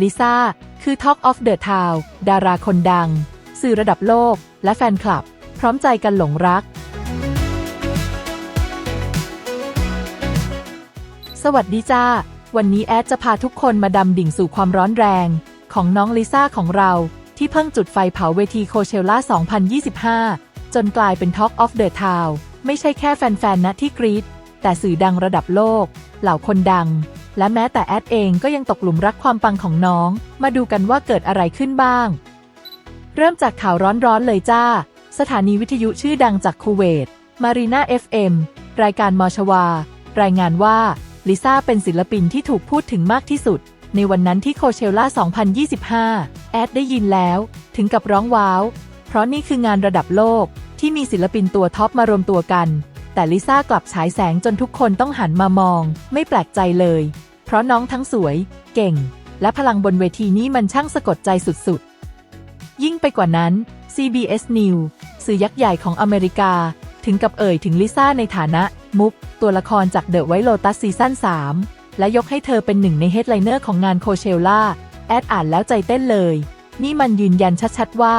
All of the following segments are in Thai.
ลิซ่าคือ Talk of the Town ดาราคนดัง สื่อระดับโลก และแฟนคลับ พร้อมใจกันหลงรัก สวัสดีจ้า วันนี้แอดจะพาทุกคนมาดำดิ่งสู่ความร้อนแรง ของน้องลิซ่าของเรา ที่เพิ่งจุดไฟเผาเวทีโคเชล่า 2025 จนกลายเป็น Talk of the Town ไม่ใช่แค่แฟนๆนะที่กรี๊ดแต่สื่อดังระดับโลก เหล่าคนดัง และแม้แต่แอดเองก็ยังตกหลุมรักความปังของน้อง มาดูกันว่าเกิดอะไรขึ้นบ้าง เริ่มจากข่าวร้อนๆเลยจ้า สถานีวิทยุชื่อดังจากคูเวต มารีนา FM รายการมอชวา รายงานว่าลิซ่าเป็นศิลปินที่ถูกพูดถึงมากที่สุด ในวันนั้นที่โคเชล่า 2025 แอดได้ยินแล้ว ถึงกับร้องว้าว เพราะนี่คืองานระดับโลกที่มีศิลปินตัวท็อปมารวมตัวกัน แต่ลิซ่ากลับฉายแสงจนทุกคนต้องหันมามอง ไม่แปลกใจเลย เพราะน้องทั้งสวย เก่ง และพลังบนเวทีนี้มันช่างสะกดใจสุดๆ ยิ่งไปกว่านั้น CBS News สื่อยักษ์ใหญ่ของอเมริกา ถึงกับเอ่ยถึงลิซ่าในฐานะ มุก ตัวละครจากเดอะไวโ o ตัสซีซั่น3 และยกให้เธอเป็นหนึ่งในเฮดไลเนอร์ของงานโคเชล่าแอดอ่านแล้วใจเต้นเลย นี่มันยืนยันชัดๆว่า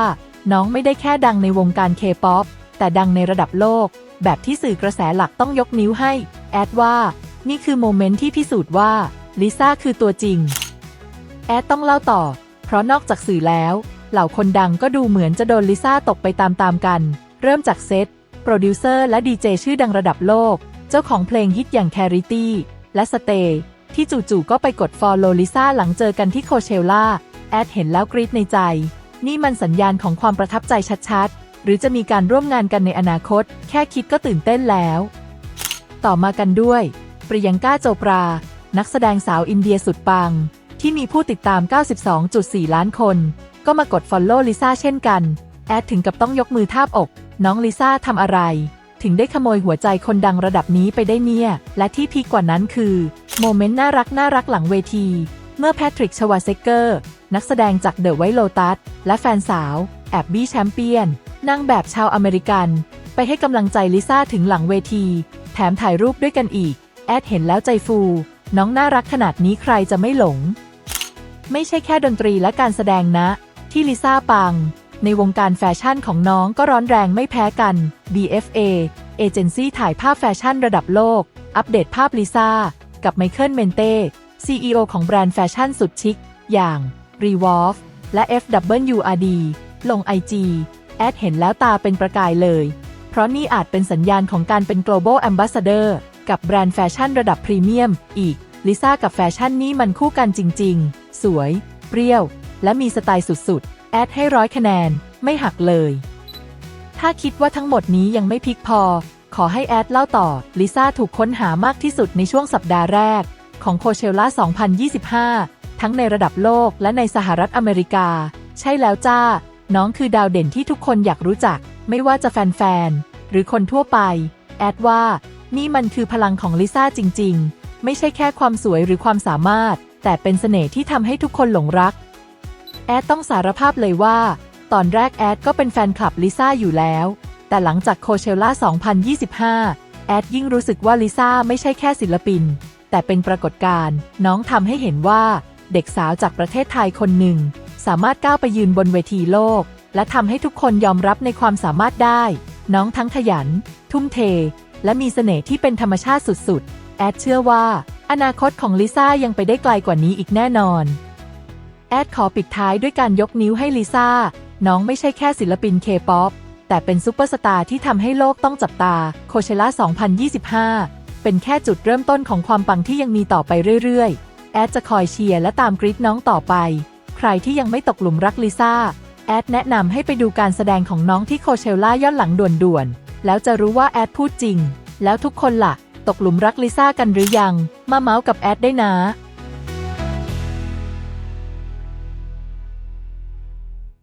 น้องไม่ได้แค่ดังในวงการเคป๊อปแต่ดังในระดับโลก แบบที่สื่อกระแสหลักต้องยกนิ้วให้ แอดว่า นี่คือโมเมนต์ที่พิสูจน์ว่าลิซ่าคือตัวจริง แอดต้องเล่าต่อ เพราะนอกจากสื่อแล้ว เหล่าคนดังก็ดูเหมือนจะโดนลิซ่าตกไปตามๆกัน เริ่มจากเซตโปรดิวเซอร์และดีเจชื่อดังระดับโลก เจ้าของเพลงฮิตอย่างแคริตี้และสเตย์ที่จู่ๆก็ไปกดฟอลโลลิซ่าหลังเจอกันที่โคเชล่าแอดเห็นแล้วกรี๊ดในใจ นี่มันสัญญาณของความประทับใจชัดๆ หรือจะมีการร่วมงานกันในอนาคต แค่คิดก็ตื่นเต้นแล้ว ต่อมากันด้วย ปริยังก้าโจปรา นักแสดงสาวอินเดียสุดปัง ที่มีผู้ติดตาม 92.4 ล้านคน ก็มากด Follow ลิซ่าเช่นกัน แอดถึงกับต้องยกมือทาบอก น้องลิซ่าทำอะไร ถึงได้ขโมยหัวใจคนดังระดับนี้ไปได้เนี่ย และที่พีกว่านั้นคือโมเมนต์น่ารักน่ารักหลังเวที เมื่อแพทริกชวาเซเกอร์ นักแสดงจากเดอะไวโ o ตัสและแฟนสาว แอบบี้แชมเปี้ยนนางแบบชาวอเมริกัน ไปให้กำลังใจลิซ่าถึงหลังเวที แถมถ่ายรูปด้วยกันอีก แอดเห็นแล้วใจฟู น้องน่ารักขนาดนี้ใครจะไม่หลง ไม่ใช่แค่ดนตรีและการแสดงนะ ที่ลิซ่าปัง ในวงการแฟชั่นของน้องก็ร้อนแรงไม่แพ้กัน BFA เอเจนซี่ถ่ายภาพแฟชั่นระดับโลก อัปเดตภาพลิซ่า กับไมเคิลเมนเต้ CEO ของแบรนด์แฟชั่นสุดชิค อย่าง r e v o l v และ FWRD ลง IG แอดเห็นแล้วตาเป็นประกายเลย เพราะนี่อาจเป็นสัญญาณของการเป็น global ambassador กับแบรนด์แฟชั่นระดับพรีเมียม อีก ลิซ่ากับแฟชั่นนี่มันคู่กันจริง ๆ สวย เปรี้ยว และมีสไตล์สุด ๆ แอดให้ร้อยคะแนน ไม่หักเลย ถ้าคิดว่าทั้งหมดนี้ยังไม่พิกพอ ขอให้แอดเล่าต่อ ลิซ่าถูกค้นหามากที่สุดในช่วงสัปดาห์แรก ของโคเชล่า2025 ทั้งในระดับโลกและในสหรัฐอเมริกา ใช่แล้วจ้า น้องคือดาวเด่นที่ทุกคนอยากรู้จัก ไม่ว่าจะแฟนๆ หรือคนทั่วไป แอดว่า นี่มันคือพลังของลิซ่าจริง ๆ ไม่ใช่แค่ความสวยหรือความสามารถ แต่เป็นเสน่ห์ที่ทำให้ทุกคนหลงรัก แอดต้องสารภาพเลยว่า ตอนแรกแอดก็เป็นแฟนคลับลิซ่าอยู่แล้ว แต่หลังจากโคเชล่า 2025 แอดยิ่งรู้สึกว่าลิซ่าไม่ใช่แค่ศิลปิน แต่เป็นปรากฏการณ์น้องทำให้เห็นว่า เด็กสาวจากประเทศไทยคนหนึ่ง สามารถก้าวไปยืนบนเวทีโลก และทำให้ทุกคนยอมรับในความสามารถได้ น้องทั้งขยัน ทุ่มเท และมีเสน่ห์ที่เป็นธรรมชาติสุดๆ แอดเชื่อว่า อนาคตของลิซ่ายังไปได้ไกลกว่านี้อีกแน่นอน แอดขอปิดท้ายด้วยการยกนิ้วให้ลิซ่า น้องไม่ใช่แค่ศิลปินเคป๊อปแต่เป็นซูเปอร์สตาร์ที่ทำให้โลกต้องจับตาโคเชล่า 2025 เป็นแค่จุดเริ่มต้นของความปังที่ยังมีต่อไปเรื่อยๆ แอดจะคอยเชียร์และตามกรี๊ดน้องต่อไป รที่ยังไม่ตกหลุมรักลิซ่า แอดแนะนำให้ไปดูการแสดงของน้องที่โคเชล่าย้อนหลังด่วนๆ แล้วจะรู้ว่าแอดพูดจริง แล้วทุกคนล่ะ ตกหลุมรักลิซ่ากันหรือยัง มาเมาส์กับแอดได้นะ